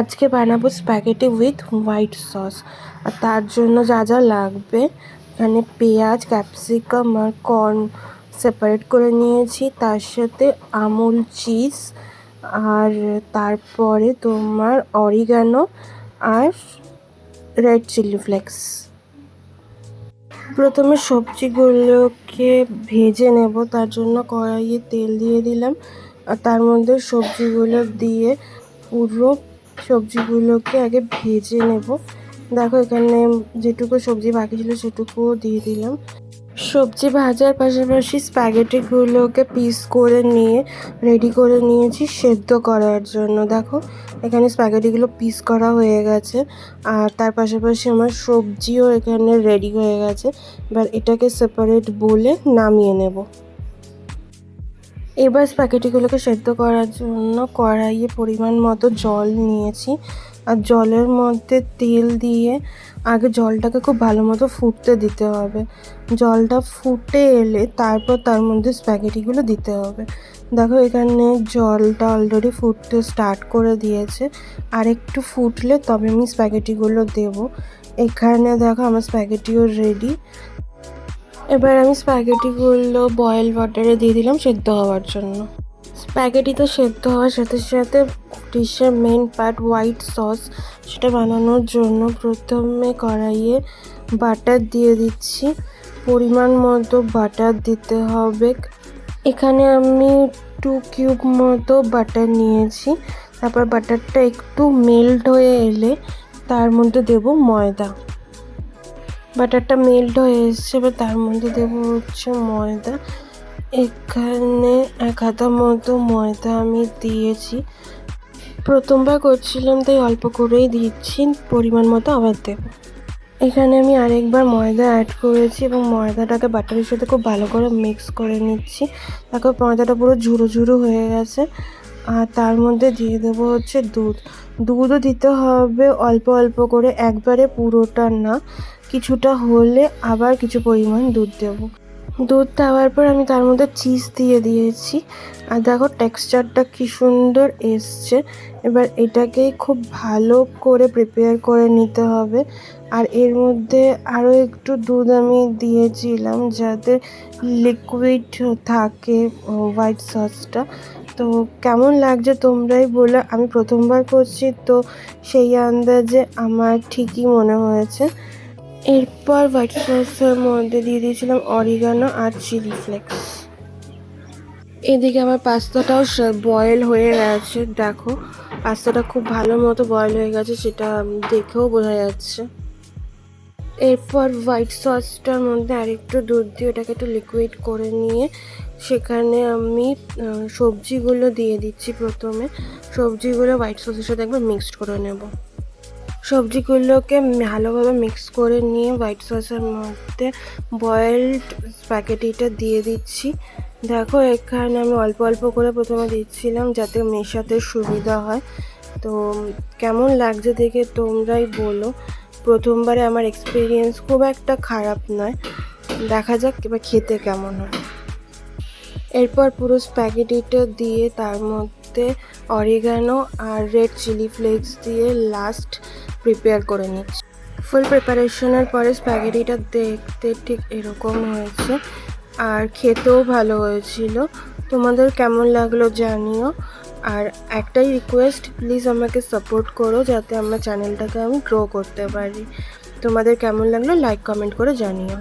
আজকে বানাবো spaghetti with white sauce আর তার জন্য যা যা লাগবে, এখানে পেঁয়াজ ক্যাপসিকাম আর কর্ন সেপারেট করে নিয়েছি। তার সাথে আমুল চিজ আর তারপরে তোমার অরিগানো আর রেড চিলি ফ্লেক্স প্রথমে সবজিগুলোকে ভেজে নেব, তার জন্য কড়াইয়ে তেল দিয়ে দিলাম। আর তার মধ্যে সবজিগুলো দিয়ে পুরো সবজিগুলোকে আগে ভেজে নেব। দেখো, এখানে যেটুকু সবজি বাকি ছিল সেটুকুও দিয়ে দিলাম। সবজি ভাজার পাশাপাশি স্প্যাগেটিগুলোকে পিস করে নিয়ে, রেডি করে নিয়েছি সেদ্ধ করার জন্য। দেখো, এখানে স্প্যাগেটিগুলো পিস করা হয়ে গেছে। আর তার পাশাপাশি আমার সবজিও এখানে রেডি হয়ে গেছে। এবার এটাকে সেপারেট বলে নামিয়ে নেব। এবার স্প্যাকেটিগুলোকে সেদ্ধ করার জন্য কড়াইয়ে পরিমাণ মতো জল নিয়েছি। আর জলের মধ্যে তেল দিয়ে আগে জলটাকে খুব ভালো মতো ফুটতে দিতে হবে। জলটা ফুটে এলে তারপর তার মধ্যে স্প্যাগেটিগুলো দিতে হবে। দেখো, এখানে জলটা অলরেডি ফুটতে স্টার্ট করে দিয়েছে। আর একটু ফুটলে তবে আমি স্প্যাগেটিগুলো দেব। এখানে দেখো, আমার স্প্যাগেটিও রেডি এবার আমি স্প্যাগেটিগুলো বয়েল ওয়াটারে দিয়ে দিলাম সেদ্ধ হওয়ার জন্য। স্প্যাগেটি তো সেদ্ধ হওয়ার সাথে সাথে ডিশের মেন পার্ট হোয়াইট সস সেটা বানানোর জন্য প্রথমে কড়াইয়ে বাটার দিয়ে দিচ্ছি। পরিমাণ মতো বাটার দিতে হবে। এখানে আমি টু কিউব মতো বাটার নিয়েছি। তারপর বাটারটা একটু মেল্ট হয়ে এলে তার মধ্যে দেব ময়দা। বাটারটা মেল্ট হয়ে এসছে, এবার তার মধ্যে দেবো হচ্ছে ময়দা। এখানে এক হাতা মতো ময়দা আমি দিয়েছি। প্রথমবার করছিলাম, তাই অল্প করেই দিচ্ছি, পরিমাণ মতো আবার দেবো। এখানে আমি আরেকবার ময়দা অ্যাড করেছি এবং ময়দাটাকে বাটারের সাথে খুব ভালো করে মিক্স করে নিচ্ছি। তারপর ময়দাটা পুরো ঝুরো ঝুরো হয়ে গেছে। আর তার মধ্যে দিয়ে দেবো হচ্ছে দুধ। দুধও দিতে হবে অল্প অল্প করে, একবারে পুরোটা না। কিছুটা হলে আবার কিছু পরিমাণ দুধ দেবো। দুধ দেওয়ার পর আমি তার মধ্যে চিজ দিয়ে দিয়েছি। আর দেখো টেক্সচারটা কি সুন্দর এসছে। এবার এটাকে খুব ভালো করে প্রিপেয়ার করে নিতে হবে। আর এর মধ্যে আরও একটু দুধ আমি দিয়েছিলাম যাতে লিকুইড থাকে হোয়াইট সসটা তো কেমন লাগছে তোমরাই বলে। আমি প্রথমবার করছি, তো সেই আন্দাজে আমার ঠিকই মনে হয়েছে। এরপর হোয়াইট সসের মধ্যে দিয়ে দিয়েছিলাম অরিগানো আর চিলি ফ্লেক্স এদিকে আমার পাস্তাটাও বয়েল হয়ে গেছে, দেখো। পাস্তাটা খুব ভালো মতো বয়েল হয়ে গেছে, সেটা দেখেও বোঝা যাচ্ছে। এরপর হোয়াইট সসটার মধ্যে আরেকটু দুধ দিয়ে ওটাকে একটু লিকুইড করে নিয়ে সেখানে আমি সবজিগুলো দিয়ে দিচ্ছি প্রথমে। সবজিগুলো হোয়াইট সসের সাথে একবার মিক্সড করে নেব। সবজিগুলোকে ভালোভাবে মিক্স করে নিয়ে হোয়াইট সসের মধ্যে বয়েলড স্প্যাগেটিটা দিয়ে দিচ্ছি। দেখো, এখানে আমি অল্প অল্প করে প্রথমে দিচ্ছিলাম যাতে মেশাতে সুবিধা হয়। তো কেমন লাগছে দেখে তোমরাই বলো। প্রথমবারে আমার এক্সপিরিয়েন্স খুব একটা খারাপ নয়। দেখা যাক এবার খেতে কেমন হয়। এরপর পুরো স্প্যাগেটিটা দিয়ে তার মধ্যে অরিগানো আর রেড চিলি ফ্লেক্স দিয়ে লাস্ট প্রিপেয়ার করে নিচ্ছি। ফুল প্রিপারেশনের পরে স্প্যাগেটিটা দেখতে ঠিক এরকম হয়েছে। আর খেতেও ভালো হয়েছিল। তোমাদের কেমন লাগল জানিও। আর একটাই রিকোয়েস্ট প্লিজ আমাকে সাপোর্ট করো যাতে আমার চ্যানেলটাকে আমি গ্রো করতে পারি। তোমাদের কেমন লাগল লাইক কমেন্ট করে জানিও।